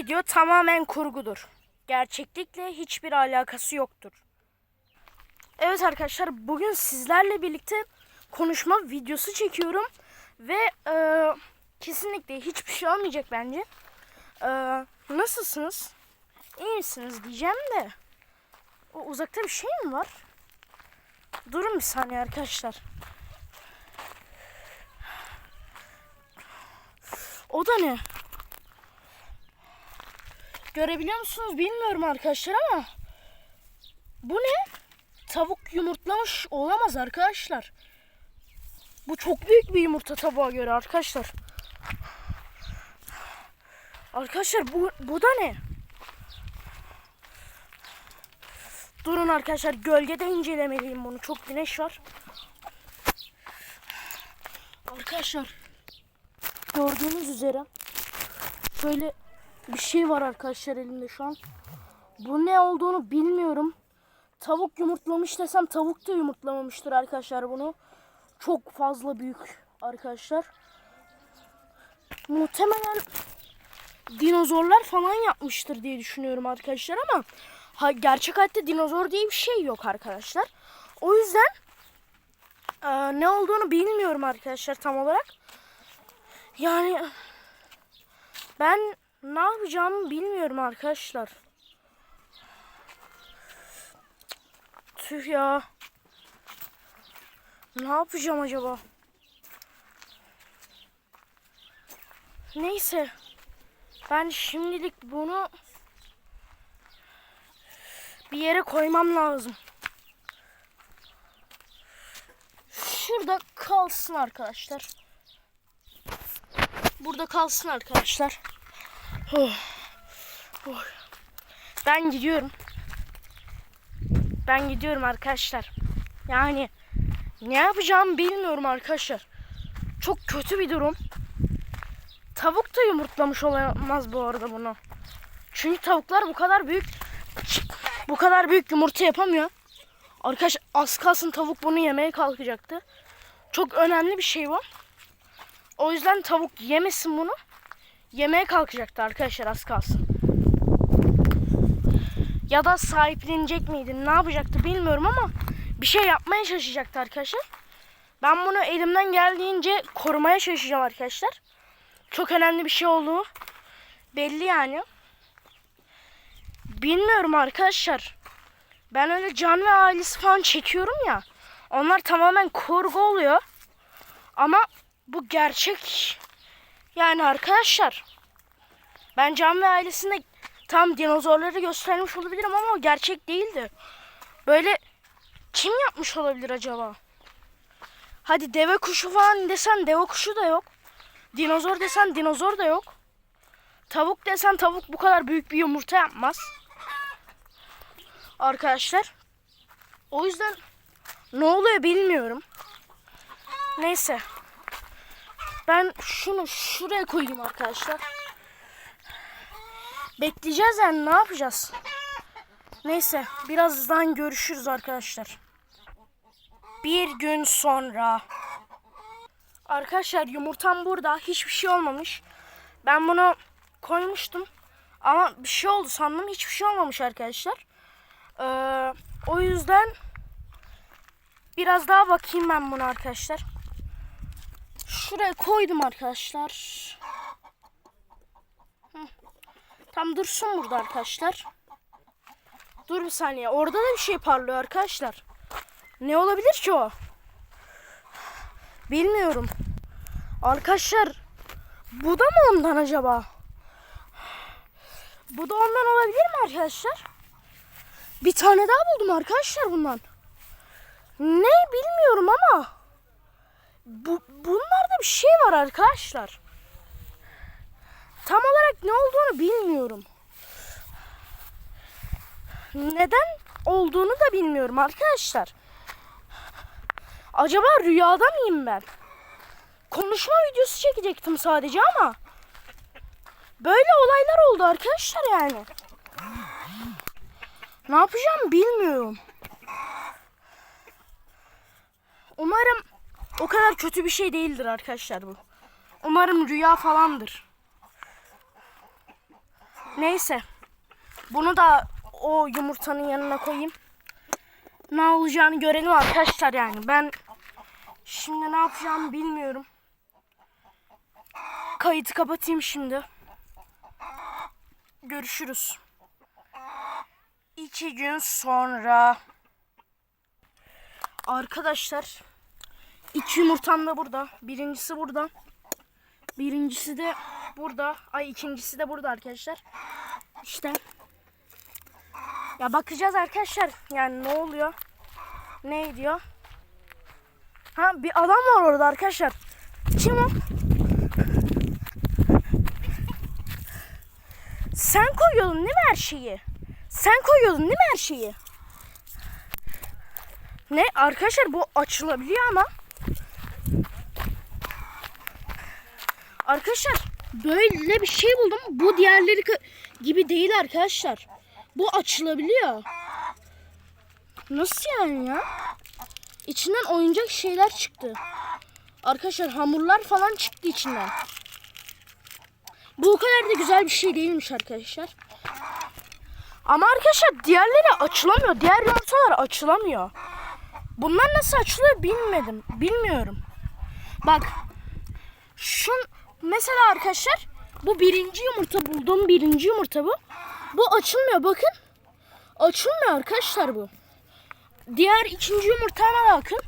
video tamamen kurgudur. Gerçeklikle hiçbir alakası yoktur. Evet arkadaşlar bugün sizlerle birlikte konuşma videosu çekiyorum ve e, kesinlikle hiçbir şey olmayacak bence. E, nasılsınız? İyi misiniz diyeceğim de. O uzakta bir şey mi var? Durun bir saniye arkadaşlar. O da ne? Görebiliyor musunuz bilmiyorum arkadaşlar ama bu ne? Tavuk yumurtlamış olamaz arkadaşlar. Bu çok büyük bir yumurta tavuğa göre arkadaşlar. Arkadaşlar bu, bu da ne? Durun arkadaşlar gölgede incelemeliyim bunu. Çok güneş var. Arkadaşlar gördüğünüz üzere şöyle bir şey var arkadaşlar elimde şu an. Bu ne olduğunu bilmiyorum. Tavuk yumurtlamış desem tavuk da yumurtlamamıştır arkadaşlar bunu. Çok fazla büyük arkadaşlar. Muhtemelen dinozorlar falan yapmıştır diye düşünüyorum arkadaşlar ama ha, gerçek hayatta dinozor diye bir şey yok arkadaşlar. O yüzden e, ne olduğunu bilmiyorum arkadaşlar tam olarak. Yani ben ne yapacağımı bilmiyorum arkadaşlar. Tüh ya. Ne yapacağım acaba? Neyse. Ben şimdilik bunu bir yere koymam lazım. Şurada kalsın arkadaşlar. Burada kalsın arkadaşlar. Oh. Oh. Ben gidiyorum. Ben gidiyorum arkadaşlar. Yani ne yapacağımı bilmiyorum arkadaşlar. Çok kötü bir durum. Tavuk da yumurtlamış olamaz bu arada bunu. Çünkü tavuklar bu kadar büyük bu kadar büyük yumurta yapamıyor. Arkadaş az kalsın tavuk bunu yemeye kalkacaktı. Çok önemli bir şey bu. O yüzden tavuk yemesin bunu. Yemeye kalkacaktı arkadaşlar az kalsın. Ya da sahiplenecek miydi? Ne yapacaktı bilmiyorum ama bir şey yapmaya çalışacaktı arkadaşlar. Ben bunu elimden geldiğince korumaya çalışacağım arkadaşlar. Çok önemli bir şey olduğu belli yani. Bilmiyorum arkadaşlar. Ben öyle can ve ailesi falan çekiyorum ya. Onlar tamamen kurgu oluyor. Ama bu gerçek. Yani arkadaşlar. Ben Can ve ailesinde tam dinozorları göstermiş olabilirim ama o gerçek değildi. Böyle kim yapmış olabilir acaba? Hadi deve kuşu falan desen deve kuşu da yok. Dinozor desen dinozor da yok. Tavuk desen tavuk bu kadar büyük bir yumurta yapmaz. Arkadaşlar. O yüzden ne oluyor bilmiyorum. Neyse. Ben şunu şuraya koyayım arkadaşlar. Bekleyeceğiz yani ne yapacağız? Neyse birazdan görüşürüz arkadaşlar. Bir gün sonra. Arkadaşlar yumurtam burada. Hiçbir şey olmamış. Ben bunu koymuştum. Ama bir şey oldu sandım. Hiçbir şey olmamış arkadaşlar. Ee, o yüzden biraz daha bakayım ben bunu arkadaşlar. Şuraya koydum arkadaşlar. Tam dursun burada arkadaşlar. Dur bir saniye. Orada da bir şey parlıyor arkadaşlar. Ne olabilir ki o? Bilmiyorum. Arkadaşlar bu da mı ondan acaba? Bu da ondan olabilir mi arkadaşlar? Bir tane daha buldum arkadaşlar bundan. Ne bilmiyorum ama bu, bunlarda bir şey var arkadaşlar. Tam olarak ne olduğunu bilmiyorum. Neden olduğunu da bilmiyorum arkadaşlar. Acaba rüyada mıyım ben? Konuşma videosu çekecektim sadece ama böyle olaylar oldu arkadaşlar yani. Ne yapacağım bilmiyorum. Umarım o kadar kötü bir şey değildir arkadaşlar bu. Umarım rüya falandır. Neyse. Bunu da o yumurtanın yanına koyayım. Ne olacağını görelim arkadaşlar yani. Ben şimdi ne yapacağımı bilmiyorum. Kayıtı kapatayım şimdi. Görüşürüz. İki gün sonra. Arkadaşlar. İki yumurtam da burada. Birincisi burada. Birincisi de burada. Ay ikincisi de burada arkadaşlar. İşte. Ya bakacağız arkadaşlar. Yani ne oluyor? Ne ediyor? Ha bir adam var orada arkadaşlar. Kim o? Sen koyuyordun değil mi her şeyi? Sen koyuyordun değil mi her şeyi? Ne? Arkadaşlar bu açılabiliyor ama. Arkadaşlar böyle bir şey buldum. Bu diğerleri gibi değil arkadaşlar. Bu açılabiliyor. Nasıl yani ya? İçinden oyuncak şeyler çıktı. Arkadaşlar hamurlar falan çıktı içinden. Bu o kadar da güzel bir şey değilmiş arkadaşlar. Ama arkadaşlar diğerleri açılamıyor. Diğer yumurtalar açılamıyor. Bunlar nasıl açılıyor bilmedim. Bilmiyorum. Bak. Şun mesela arkadaşlar bu birinci yumurta bulduğum birinci yumurta bu. Bu açılmıyor bakın. Açılmıyor arkadaşlar bu. Diğer ikinci yumurtama bakın.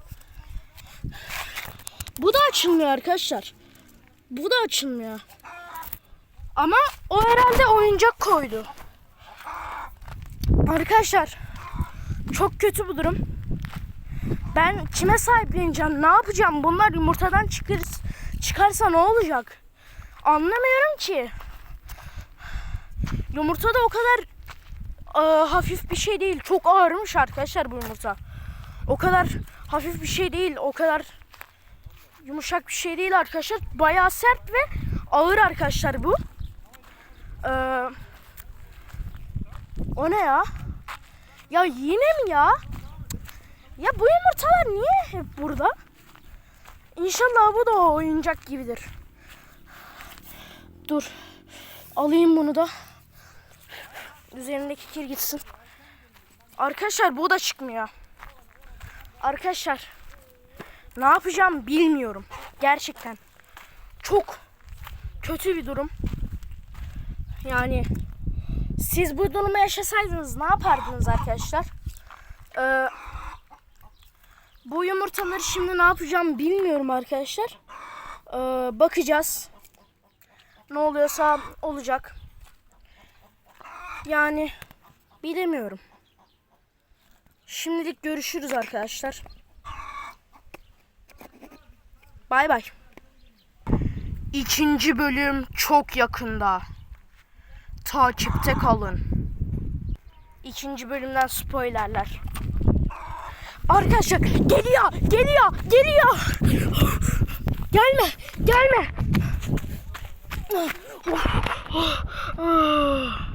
Bu da açılmıyor arkadaşlar. Bu da açılmıyor. Ama o herhalde oyuncak koydu. Arkadaşlar çok kötü bu durum. Ben kime sahipleneceğim? Ne yapacağım? Bunlar yumurtadan çıkar, çıkarsa ne olacak? Anlamıyorum ki. Yumurta da o kadar e, hafif bir şey değil. Çok ağırmış arkadaşlar bu yumurta. O kadar hafif bir şey değil. O kadar yumuşak bir şey değil arkadaşlar. Bayağı sert ve ağır arkadaşlar bu. Ee, o ne ya? Ya yine mi ya? Ya bu yumurtalar niye hep burada? İnşallah bu da oyuncak gibidir. Dur. Alayım bunu da. Üzerindeki kir gitsin. Arkadaşlar bu da çıkmıyor. Arkadaşlar ne yapacağım bilmiyorum. Gerçekten. Çok kötü bir durum. Yani siz bu durumu yaşasaydınız ne yapardınız arkadaşlar? Ee, bu yumurtaları şimdi ne yapacağım bilmiyorum arkadaşlar. Ee, bakacağız. Ne oluyorsa olacak. Yani bilemiyorum. Şimdilik görüşürüz arkadaşlar. Bay bay. İkinci bölüm çok yakında. Takipte kalın. İkinci bölümden spoilerler. Arkadaşlar geliyor, geliyor, geliyor. Gelme, gelme. 와, 와, 와.